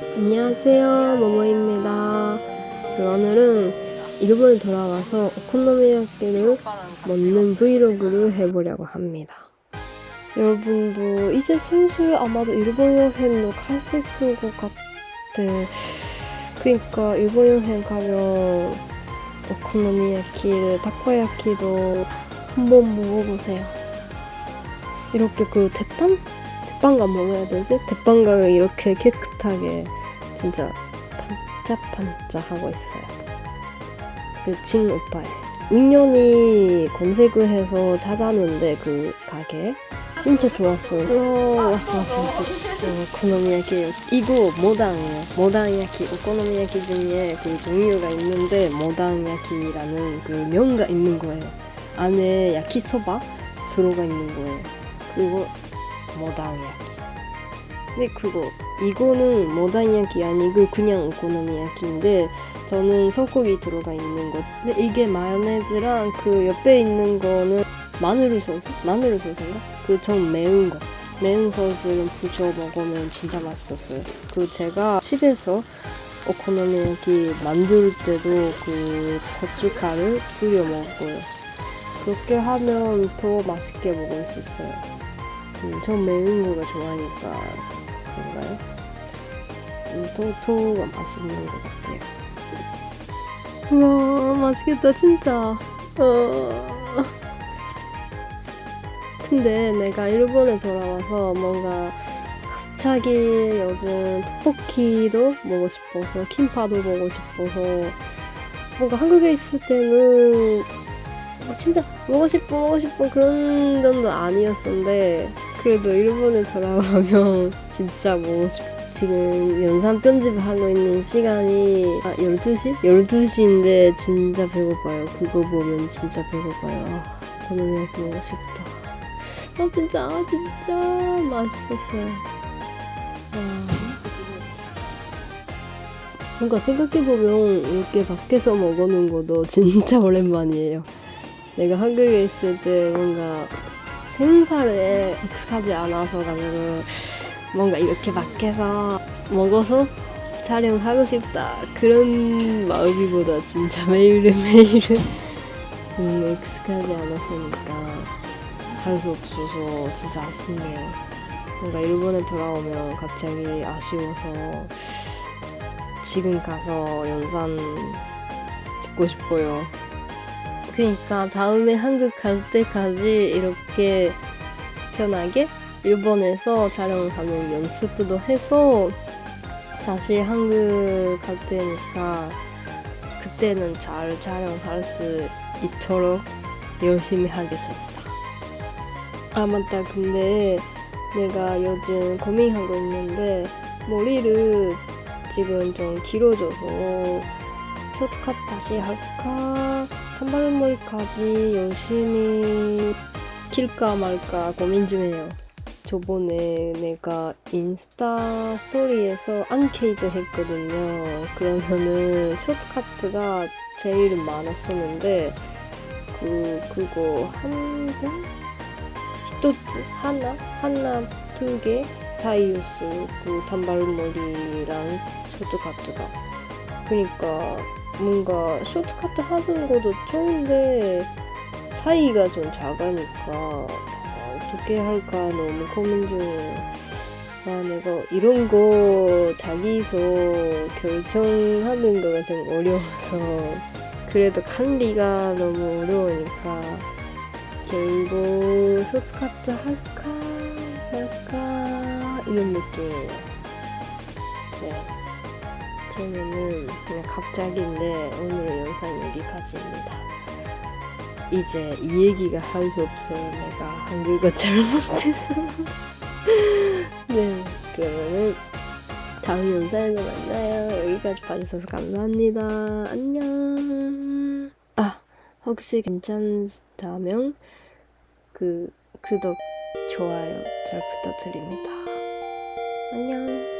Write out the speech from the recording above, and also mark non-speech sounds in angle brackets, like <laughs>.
안녕하세요 모모입니다. 그 오늘은 일본에 돌아와서 오코노미야끼를 먹는 브이로그를 해보려고 합니다. 여러분도 이제 슬슬 아마도 일본 여행도 갈 수 있을 것 같아 그러니까 일본 여행 가면 오코노미야끼를 타코야키도 한번 먹어보세요. 이렇게 그 대판? 대빵가 먹어야 되지? 대빵가가 이렇게 깨끗하게 진짜 반짝반짝 하고 있어요. 그 진 오빠의 은연히 검색을 해서 찾았는데 그 가게 진짜 좋았어요. 어, 왔어 왔어 왔어. 어, 오코노미야키 이거 모당이에요. 모당야키 오코노미야키 중에 그 종류가 있는데 모당야키라는 그 면가 있는 거예요. 안에 야키소바 들어가 있는 거예요. 그리고 모당야키. 근데 그거 이거는 모당야키 아니고 그냥 오코노미야키인데 저는 소고기 들어가 있는 것. 근데 이게 마요네즈랑 그 옆에 있는 거는 마늘 소스? 마늘 소스인가? 그 좀 매운 거. 매운 소스를 부쳐 먹으면 진짜 맛있었어요. 그 제가 집에서 오코노미야키 만들 때도 그 고춧가루 뿌려 먹어요. 그렇게 하면 더 맛있게 먹을 수 있어요. 음, 전 매운 거가 좋아하니까 그런가요? 음, 토토가 맛있는 것 같아요. 우와 맛있겠다 진짜. 어... 근데 내가 일본에 돌아와서 뭔가 갑자기 요즘 떡볶이도 먹고 싶어서 킴파도 먹고 싶어서 뭔가 한국에 있을 때는 뭐 진짜 먹고 싶어 먹고 싶어 그런 정도 아니었었는데 그래도 일본에 돌아가면 <laughs> 진짜 싶 지금 연산 편집을 하고 있는 시간이 아, 12시? 12시인데 진짜 배고파요. 그거 보면 진짜 배고파요. 아, 오코노미야키 먹고 싶다. 아 진짜 아, 진짜 맛있었어요. 아. 뭔가 생각해보면 이렇게 밖에서 먹어놓은 것도 <laughs> 진짜 오랜만이에요. 내가 한국에 있을 때 뭔가 생활에 익숙하지 않아서 가지고 뭔가 이렇게 밖에서 먹어서 촬영하고 싶다 그런 마음이보다 진짜 매일매일은 <laughs> 음, 익숙하지 않았으니까 할 수 없어서 진짜 아쉽네요. 뭔가 일본에 돌아오면 갑자기 아쉬워서 지금 가서 연산 듣고 싶어요 그러니까 다음에 한국 갈 때까지 이렇게 편하게 일본에서 촬영하는 연습도 해서 다시 한국 갈 때니까 그때는 잘 촬영할 수 있도록 열심히 하겠습니다. 아 맞다 근데 내가 요즘 고민하고 있는데 머리를 지금 좀 길어져서 쇼트컷 다시 할까 단발머리까지 열심히 길까 말까 고민 중이에요. 저번에 내가 인스타 스토리에서 안케이트 했거든요. 그러면은 쇼트카트가 제일 많았었는데 그 그거 한 번? 히토츠 하나 하나 두 개 사이였어요. 그 단발머리랑 쇼트카트가. 그러니까 뭔가 쇼트카트 하는 것도 좋은데 사이가 좀 작으니까 어떻게 할까 너무 고민 중이에요. 아, 내가 이런 거 자기서 결정하는 거가 좀 어려워서 그래도 관리가 너무 어려우니까 결국 쇼트카트 할까 말까 이런 느낌이에요. 네. 그러면은 그냥 갑자기인데 오늘의 영상 여기까지입니다. 이제 이 얘기가 할 수 없어요. 내가 한국어 잘못해서. <laughs> 네, 그러면은 다음 영상에서 만나요. 여기까지 봐주셔서 감사합니다. 안녕. 아, 혹시 괜찮다면 그 구독, 좋아요 잘 부탁드립니다. 안녕.